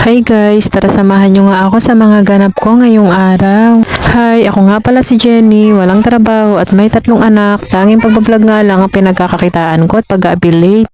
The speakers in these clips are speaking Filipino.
Hi guys, tara samahan nyo nga ako sa mga ganap ko ngayong araw. Hi, ako nga pala si Jenny, walang trabaho at may tatlong anak. Tanging pagbablog nga lang ang pinagkakakitaan ko at pag-abilite.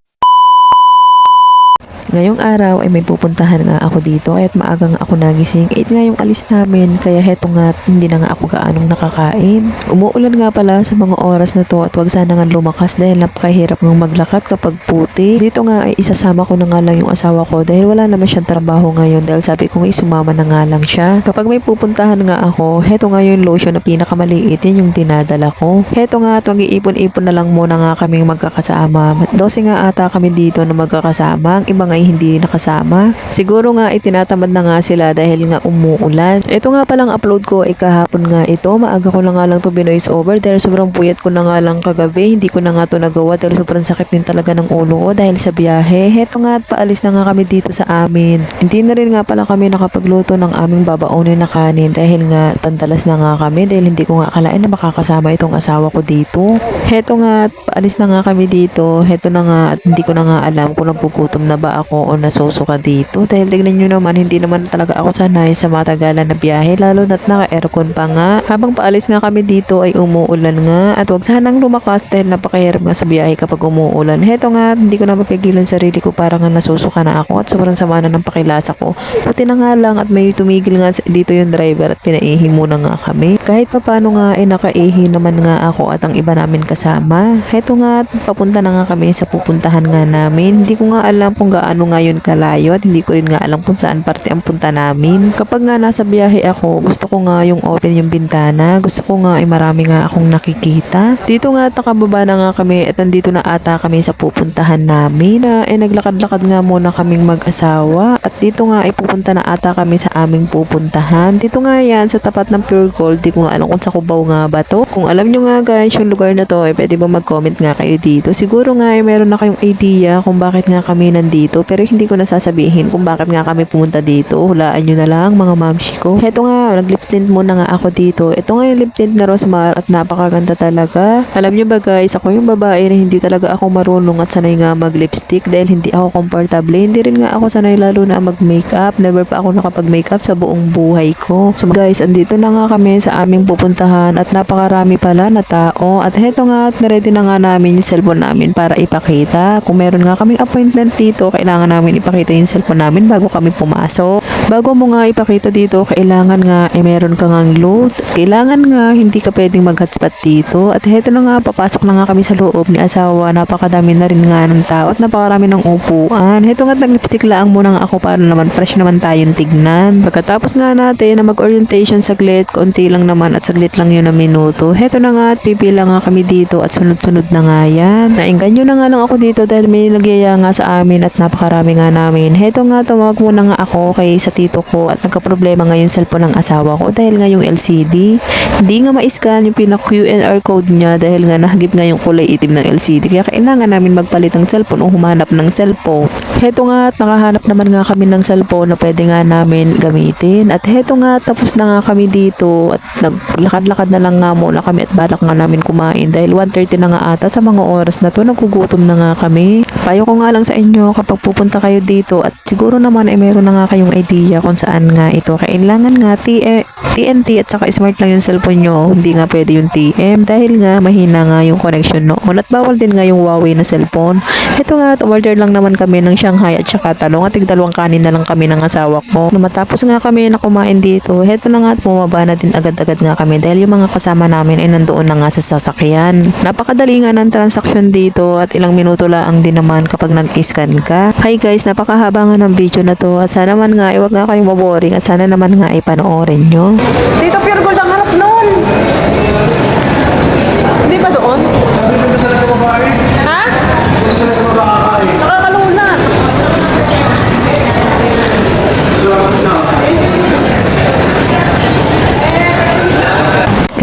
Ngayong araw ay may pupuntahan nga ako dito kaya't maaga nga ako nagising. 8 nga yung alis namin kaya heto nga hindi na nga ako gaanong nakakain. Umuulan nga pala sa mga oras na to at wag sana nga lumakas dahil napakahirap ng maglakad kapag puti. Dito nga ay isasama ko na nga lang yung asawa ko dahil wala naman siyang trabaho ngayon dahil sabi ko nga isumama na nga lang siya. Kapag may pupuntahan nga ako, heto nga yung lotion na pinakamaliit yan yung dinadala ko. Heto nga at mag-iipon-ipon na lang muna nga kaming magkakasama. 12 nga ata kami dito na magkakasama. Ang iba nga hindi nakasama. Siguro nga itinatamad na nga sila dahil nga umuulan. Ito nga palang upload ko ay kahapon nga ito. Maaga ko na nga lang to binoise over dahil sobrang puyat ko na nga lang kagabi. Hindi ko na nga to nagawa dahil sobrang sakit din talaga ng ulo ko dahil sa biyahe. Heto nga at paalis na nga kami dito sa amin. Hindi na rin nga pala kami nakapagluto ng aming babaonin na kanin dahil nga tantalas na nga kami dahil hindi ko nga akalain na makakasama itong asawa ko dito. Heto nga at paalis na nga kami dito. Heto na nga at hindi ko na nga alam kung nagugutom na ba ako o nasusuka dito. Dahil tignan nyo naman, hindi naman talaga ako sanay sa matagalan na biyahe lalo na't naka-aircon pa nga. Habang paalis nga kami dito ay umuulan nga at wag sanang lumakas dahil napakahirap nga sa biyahe kapag umuulan. Heto nga, hindi ko na mapigilan sarili ko para nga nasusuka na ako at sobrang sama na ng pakilasa ko. Buti na nga lang at may tumigil nga dito yung driver at pinaihi muna nga kami. Kahit pa paano nga ay nakaihi naman nga ako at ang iba namin kasama. Heto nga, papunta na nga kami sa pupuntahan nga namin. Hindi ko nga alam kung gaano nga yun kalayo at hindi ko rin nga alam kung saan parte ang punta namin. Kapag nga nasa biyahe ako, gusto ko nga yung open yung bintana. Gusto ko nga ay marami nga akong nakikita. Dito nga at nakababa na nga kami at nandito na ata kami sa pupuntahan namin. Na, eh, naglakad-lakad nga muna kaming mag-asawa at dito nga ay pupunta na ata kami sa aming pupuntahan. Dito nga yan sa tapat ng Pure Gold. Di ko nga alam kung sa Cubao nga ba to. Kung alam nyo nga guys yung lugar na to, eh, pwede ba mag-comment nga kayo dito. Siguro nga ay meron na kayong idea kung bakit nga kami nandito pero hindi ko nasasabihin kung bakit nga kami pumunta dito. Hulaan nyo na lang mga mamshi ko. Heto nga, nag-lip tint muna nga ako dito. Ito nga yung lip tint na Rosmar at napakaganda talaga. Alam nyo ba guys, ako yung babae na hindi talaga ako marunong at sanay nga mag-lipstick dahil hindi ako komportable. Hindi rin nga ako sanay lalo na mag-makeup. Never pa ako nakapag-makeup sa buong buhay ko. So guys, andito na nga kami sa aming pupuntahan at napakarami pala na tao. At heto nga, at naready na nga namin yung cellphone namin para ipakita. Kung meron nga kaming appointment dito, kailangan namin ipakita yung cellphone namin bago kami pumasok. Bago mo nga ipakita dito, kailangan nga ay meron ka ngang load. Kailangan nga hindi ka pwedeng mag-hotspot dito. At heto na nga, papasok na nga kami sa loob ni asawa. Napakadami na rin nga ng tao at napakarami ng upuan. Heto nga, nag-lipstick lang muna nga ako para naman fresh naman tayong tignan. Pagkatapos nga natin na mag-orientation saglit, konti lang naman at saglit lang yun na minuto. Heto na nga at pipila nga kami dito at sunod-sunod na nga yan. Nainggan nyo na nga lang ako dito dahil may nagyaya nga sa amin at napakarami nga namin. Heto nga, tumawag muna nga ako kay sa tito ko at nagka-problema nga yung cellphone ng asawa ko dahil nga yung LCD. Hindi nga ma-scan yung pinaka-QNR code niya dahil nga nahagip nga yung kulay itim ng LCD. Kaya kailangan namin magpalit ng cellphone o humanap ng cellphone. Heto nga at nakahanap naman nga kami ng cellphone na pwede nga namin gamitin. At heto nga tapos na nga kami dito at naglakad-lakad na lang nga muna kami at balak nga namin kumain dahil 1.30 na nga ata sa mga oras na to nagugutom na nga kami. Payo ko nga lang sa inyo kapag pupunta kayo dito at siguro naman ay meron na nga kayong idea kung saan nga ito. Kailangan nga TNT at saka smart lang yung cellphone nyo. Hindi nga pwede yung TM dahil nga mahina nga yung connection noon at bawal din nga yung Huawei na cellphone. Ito nga, order lang naman kami ng Shanghai at saka talong at tigdalawang kanin na lang kami ng asawa ko. Nung matapos nga kami na kumain dito, heto na nga at bumaba na din agad-agad nga kami dahil yung mga kasama namin ay nandoon na nga sa sasakyan. Napakadali nga ng transaction dito at ilang minuto lang din naman kapag nag-scan ka. Hi guys, napakahaba nga ng video na to at sana man nga, iwag nga kayong maboring at sana naman nga ipanoorin nyo. Dito Pure Gold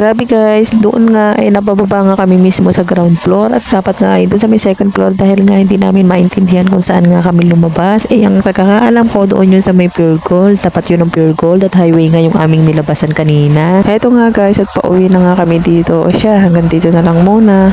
Grabe guys, doon nga ay nabababa nga kami mismo sa ground floor at dapat nga ay doon sa may second floor dahil nga hindi namin maintindihan kung saan nga kami lumabas. Eh ang pagkakaalam ko doon yun sa may Pure Gold, tapat yun ng Pure Gold at highway nga yung aming nilabasan kanina. Eto nga guys at pauwi na nga kami dito. O siya, hanggang dito na lang muna.